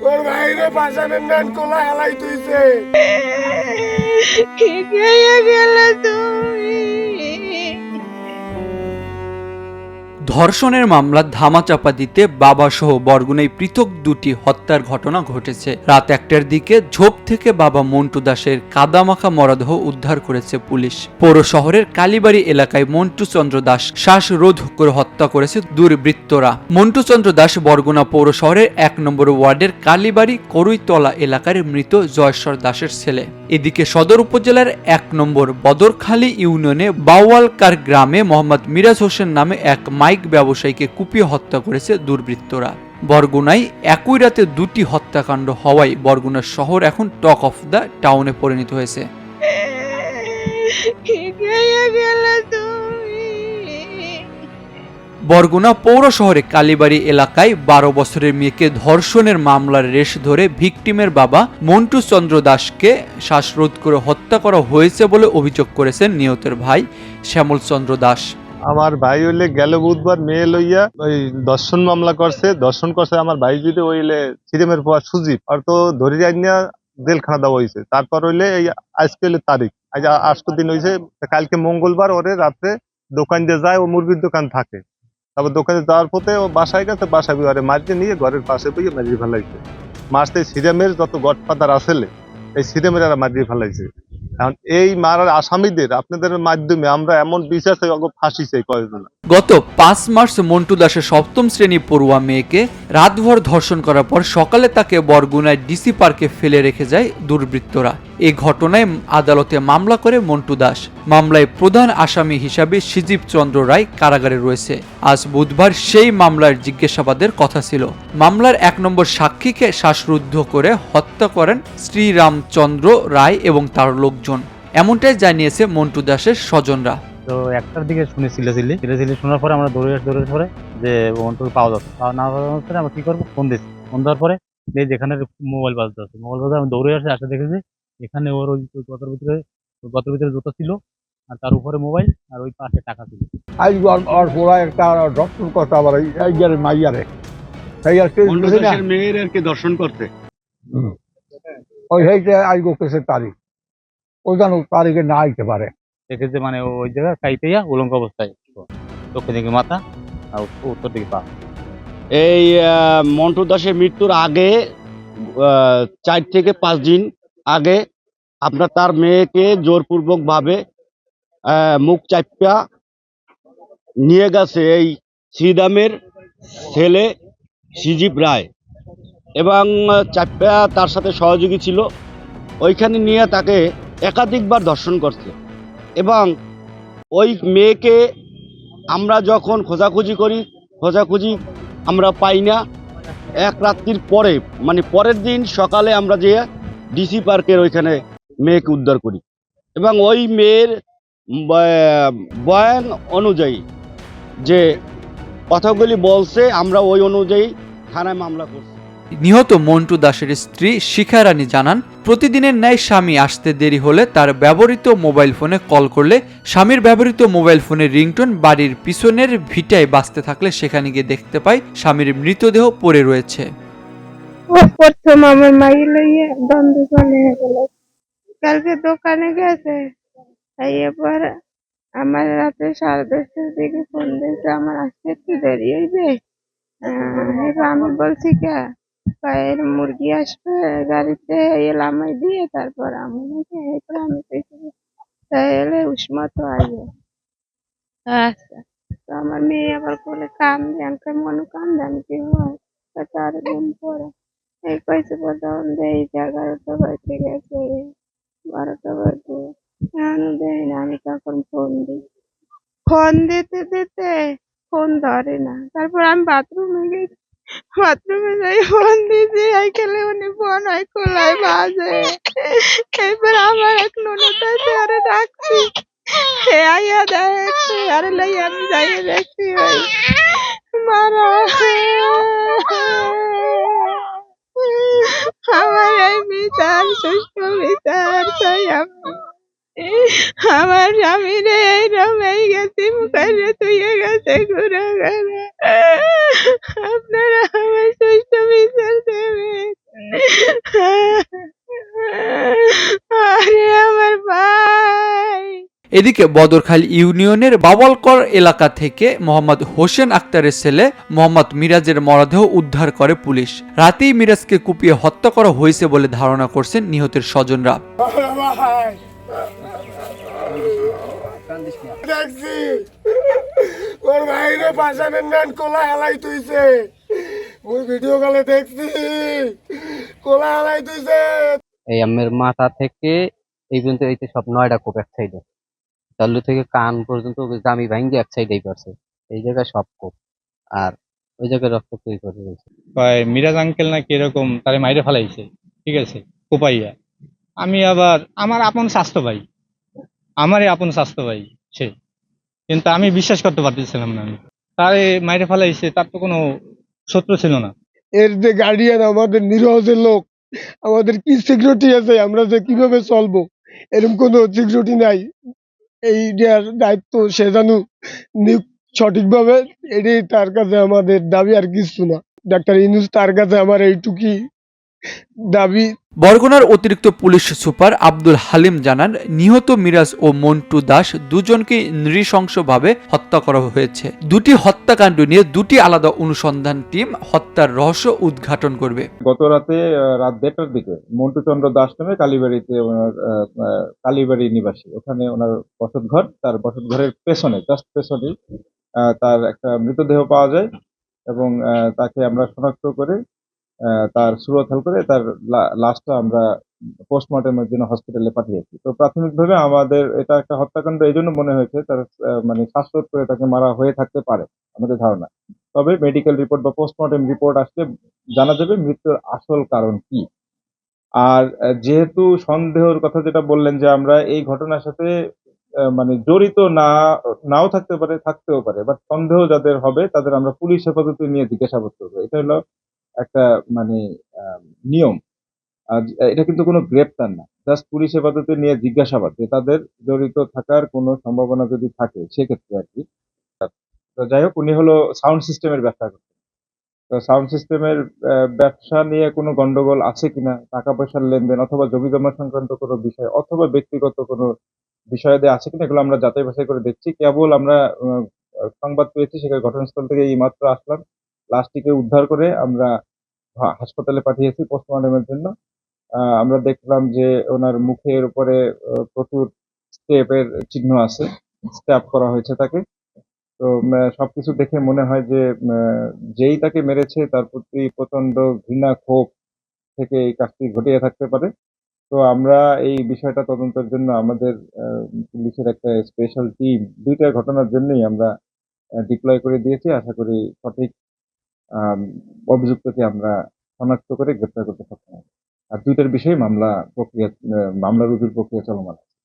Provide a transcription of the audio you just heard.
ওর ভাইরে পাশানের নান কোলা হেলাই তুইছে। কে গেলে তুমি। ধর্ষণের মামলা ধামাচাপা দিতে বাবা সহ বরগুনায় পৃথক দুটি হত্যার ঘটনা ঘটেছে। রাত একটার দিকে ঝোপ থেকে বাবা মন্টু দাসের কাদামাখা মরদেহ উদ্ধার করেছে পুলিশ। পৌর শহরের কালীবাড়ি এলাকায় মন্টু চন্দ্র দাস শ্বাসরোধ করে হত্যা করেছে দুর্বৃত্তরা। মন্টু চন্দ্র দাস বরগুনা পৌর শহরের এক নম্বর ওয়ার্ডের কালীবাড়ি করুইতলা এলাকার মৃত জয়েশ্বর দাসের ছেলে। এদিকে সদর উপজেলার এক নম্বর বদরখালী ইউনিয়নে বাওয়ালকার গ্রামে মোহাম্মদ মিরাজ হোসেন নামে এক মাইক ব্যবসায়ীকে কুপিয়ে হত্যা করেছে দুর্বৃত্তরা বরগুনায় একই রাতে দুটি হত্যাকাণ্ড হওয়ায় বরগুনার শহর এখন টক অফ দ্য টাউনে পরিণত হয়েছে বরগুনা পৌর শহরে কালীবাড়ি এলাকায় বারো বছরের মেয়েকে ধর্ষণের মামলার রেশ ধরে ভিকটিমের বাবা মন্টু চন্দ্র দাসকে শ্বাসরোধ করে হত্যা করা হয়েছে বলে অভিযোগ করেছেন নিহতের ভাই শ্যামল চন্দ্র দাস। আমার ভাই হইলে গেল বুধবার মেয়ে লইয়া ওই দর্শন মামলা করছে। দর্শন করছে, আমার ভাই যদি ওইলে সিরেমের পর সুজিত আর তো ধরে যাই না জেলখানা দেওয়া হয়েছে তারপর হইলে এই আজকে হইলে তারিখ। আজ আষ্ট দিন হয়েছে কালকে মঙ্গলবার ওরে রাত্রে দোকান দিয়ে যায় ও মুরগির দোকান থাকে। তারপর দোকানে যাওয়ার পথে ও বাসায় গেছে, বাসায় বিহারে মারিয়ে নিয়ে ঘরের পাশে বইয়ে মারিয়ে ফেলাইছে। মারতে সিরামের যত গডফাদার আসলে এই সিরামের এরা মারিয়ে ফেলাইছে। এখন এই মারার আসামিদের আপনাদের মাধ্যমে আমরা এমন বিশ্বাস ফাঁসি চাই কয়েকজন গত পাঁচ মার্চ মন্টু দাসের সপ্তম শ্রেণি পড়ুয়া মেয়েকে রাতভর ধর্ষণ করার পর সকালে তাকে বরগুনায় ডিসি পার্কে ফেলে রেখে যায় দুর্বৃত্তরা। এই ঘটনায় আদালতে মামলা করে মন্টু দাস। মামলায় প্রধান আসামি হিসাবে সজীব চন্দ্র রায় কারাগারে রয়েছে। আজ বুধবার সেই মামলার জিজ্ঞাসাবাদের কথা ছিল। মামলার এক নম্বর সাক্ষীকে শ্বাসরুদ্ধ করে হত্যা করেন শ্রীরামচন্দ্র রায় এবং তার লোকজন। এমনটাই জানিয়েছে মন্টু দাসের স্বজনরা। তো একটার দিকে শুনে সিলে সিলে সিলে সিলে শোনার পরে আমরা দৌড়ে দৌড়ে পরে যে ওয়ানটুকু পাওয়া যাচ্ছে। পাওয়া না পাওয়ার পরে আমরা কি করব? ফোন দিচ্ছি। ফোন দেওয়ার পরে এই যেখানে মোবাইল বাজতে আছে। মোবাইল বাজতে আমি দৌড়ে আসে আসে দেখেছি এখানে ওর ওই গতর ভিতরে গতর ভিতরে জুতো ছিল আর তার উপরে মোবাইল আর ওই পাশে টাকা ছিল। আজ আর পুরা একটা ডক্টর কথা আবার এই যারে মাইয়ারে। সেই আর মেয়ের আর কি দর্শন করতে। ওই সেইটা আজ কেসের তারিখ। ওই যেন তারিখে না আইতে পারে। দেখেছে মানে ওই জায়গায় কাইতেইয়া উলঙ্গ অবস্থায়। দক্ষিণ দিকে মাথা আর উত্তর দিকে পা। এই মন্টু দাসের মৃত্যুর আগে চার থেকে পাঁচ দিন আগে আপনার তার মেয়েকে জোরপূর্বক ভাবে মুখ চাপা নিয়ে গেছে এই শ্রীদামের ছেলে সিজিব রায়। এবং চাপ্পা তার সাথে সহযোগী ছিল। ওইখানে নিয়ে তাকে একাধিকবার ধর্ষণ করছে। এবং ওই মেয়েকে আমরা যখন খোঁজাখুঁজি করি, খোঁজাখুঁজি আমরা পাই না। এক রাত্রির পরে মানে পরের দিন সকালে আমরা যে ডিসি পার্কের ওইখানে মেয়েকে উদ্ধার করি। এবং ওই মেয়ের বয়ান অনুযায়ী যে কথাগুলি বলছে, আমরা ওই অনুযায়ী থানায় মামলা করছি। নিহত মন্টু দাসের স্ত্রী শিখা রানী জানান, প্রতিদিনের ন্যায় স্বামী আসতে দেরি হলে তার ব্যবহৃত মোবাইল ফোনে কল করলে স্বামীর ব্যবহৃত মোবাইল ফোনের রিংটোন বাড়ির পিছনের ভিটায় বাঁচতে থাকলে সেখানে গিয়ে দেখতে পায় স্বামীর মৃতদেহ পড়ে রয়েছে। কালকে দোকানে গেছে এবার আমার রাতে সাড়ে দশটার দিকে ফোন দিয়েছে, আমার আসতে একটু দেরি হইবে? আমি বলছি কে? এর মুরগি আসবে গাড়িতে এলামাই দিয়ে তারপর আমি এরপর আমি এলে উষ্মা তো আইবে। আচ্ছা। তো আমার মেয়ে আবার বলে কাম দেন মনে কাম দেন কি হয়? তা চার দিন পরে এই কইছে প্রথম দেই এগারোটা বাজতে গেছে বারোটা বাজে। এখনও দেই না? আমি তখন ফোন দিই। ফোন দিতে দিতে ফোন ধরে না। তারপর আমি বাথরুমে গেছি। বাথরুমে যাই ফোন দিয়েছি এইখানে উনি ফোন হয় খোলায় বাজে এরপর আমার এক ননদ আছে আরে ডাকছি সে আইয়া দেখছে আরে লাই আমি যাই দেখছি ওই মারা আমার এই বিচার সুস্থ বিচার চাই আমি আমার স্বামীর এইরকম এই গেছি মুখে তুইয়ে গেছে ঘুরে ঘুরে আপনারা আমার সুস্থ বিচার দেবেন আরে আমার ভাই। এদিকে বদরখাল ইউনিয়নের বাবলকর এলাকা থেকে মোহাম্মদ হোসেন আক্তারের ছেলে মোহাম্মদ মিরাজের মরদেহ উদ্ধার করে পুলিশ। রাতেই মিরাজকে কুপিয়ে হত্যা করা হয়েছে বলে ধারণা করছেন নিহতের স্বজনরা। দেখছি। ওর ভাইরে পাশানের ম্যান কোলা হেলাই তুইছে। মুই ভিডিও কলে দেখছি কোলা হেলাই তুইছে। এই আমের মাথা থেকে এই পর্যন্ত এই সব নয়টা কোপ এক সাইডে। তাল্লু থেকে কান পর্যন্ত ওই জামি ভাঙ্গি এক সাইডেই করছে এই জায়গায় সব কোপ। আর ওই জায়গায় রক্ত তৈরি করে রয়েছে মিরাজ আঙ্কেল নাকি এরকম তারে মাইরে ফেলাইছে। ঠিক আছে কোপাইয়া। আমি আবার আমার আপন স্বাস্থ্য ভাই আমারই আপন স্বাস্থ্য ভাই সে। কিন্তু আমি বিশ্বাস করতে পারতেছিলাম না। আমি তারে মাইরে ফেলাইছে, তার তো কোনো শত্রু ছিল না। এর যে গার্ডিয়ান আমাদের নিরহ যে লোক, আমাদের কি সিকিউরিটি আছে, আমরা যে কীভাবে চলবো? এরকম কোনো সিকিউরিটি নাই। এইটার দায়িত্ব, সে জানু সঠিকভাবে, এটাই তার কাছে আমাদের দাবি আর কিছু না। ডাক্তার ইনুস তার কাছে আমার এইটুকি দাবি বরগুনার অতিরিক্ত পুলিশ সুপার আব্দুল হালিম জানান নিহত মিরাজ ও মন্টু দাস দুজনকে নৃশংসভাবে হত্যা করা হয়েছে। দুটি হত্যাকাণ্ড নিয়ে দুটি আলাদা অনুসন্ধান টিম হত্যার রহস্য উদ্ঘাটন করবে। গত রাতে রাত দেড়টার দিকে মন্টু চন্দ্র দাস নামে কালীবাড়িতে ওনার কালীবাড়ি নিবাসী। ওখানে ওনার বসতঘর তার বসত ঘরের পেছনে জাস্ট পেছনে আহ, তার একটা মৃতদেহ পাওয়া যায় এবং আহ, তাকে আমরা শনাক্ত করে তার সুরতহাল করে তার লাশটা আমরা পোস্টমর্টমের জন্য হসপিটালে পাঠিয়েছি। তো প্রাথমিকভাবে আমাদের এটা একটা হত্যাকাণ্ড, এই জন্য মনে হয়েছে তার মানে শ্বাসরোধ করে তাকে মারা হয়ে থাকতে পারে, আমাদের ধারণা। তবে মেডিকেল রিপোর্ট বা পোস্টমর্টম রিপোর্ট আসলে জানা যাবে মৃত্যুর আসল কারণ কি। আর যেহেতু সন্দেহের কথা যেটা বললেন যে আমরা এই ঘটনার সাথে মানে জড়িত না, নাও থাকতে পারে, থাকতেও পারে বাট সন্দেহ যাদের হবে তাদের আমরা পুলিশ হেফাজতে নিয়ে জিজ্ঞাসাবাদ করব। এটা হলো একটা মানে নিয়ম। আর এটা কিন্তু কোনো গ্রেপ্তার না। জাস্ট পুলিশ হেফাজতে নিয়ে জিজ্ঞাসাবাদ যে তাদের জড়িত থাকার কোনো সম্ভাবনা যদি থাকে সেক্ষেত্রে আর কি। তো যাই হোক, উনি হলো সাউন্ড সিস্টেমের ব্যবসা করতেন। তো সাউন্ড সিস্টেমের ব্যবসা নিয়ে কোনো গন্ডগোল আছে কিনা টাকা পয়সার লেনদেন অথবা জমি জমা সংক্রান্ত কোনো বিষয় অথবা ব্যক্তিগত কোনো বিষয়াদি আছে কিনা, এগুলো আমরা যাচাই বাছাই করে দেখছি। কেবল আমরা সংবাদ পেয়েছি, সেখানে ঘটনাস্থল থেকে এই মাত্র আসলাম। লাশটিকে উদ্ধার করে আমরা হাসপাতালে পাঠিয়েছি পোস্টমর্টমের জন্য। আমরা দেখলাম যে ওনার মুখের উপরে প্রচুর স্টেপের চিহ্ন আছে, স্ট্যাপ করা হয়েছে তাকে। তো সবকিছু দেখে মনে হয় যে যেই তাকে মেরেছে তার প্রতি প্রচণ্ড ঘৃণা, ক্ষোভ থেকে এই কাজটি ঘটিয়ে থাকতে পারে। তো আমরা এই বিষয়টা তদন্তের জন্য আমাদের পুলিশের একটা স্পেশাল টিম দুইটা ঘটনার জন্যই আমরা ডিপ্লয় করে দিয়েছি। আশা করি সঠিক অভিযুক্তকে আমরা শনাক্ত করে গ্রেপ্তার করতে সক্ষম আর দুইটার বিষয়ে মামলা প্রক্রিয়া মামলা রুজুর প্রক্রিয়া চলমান আছে।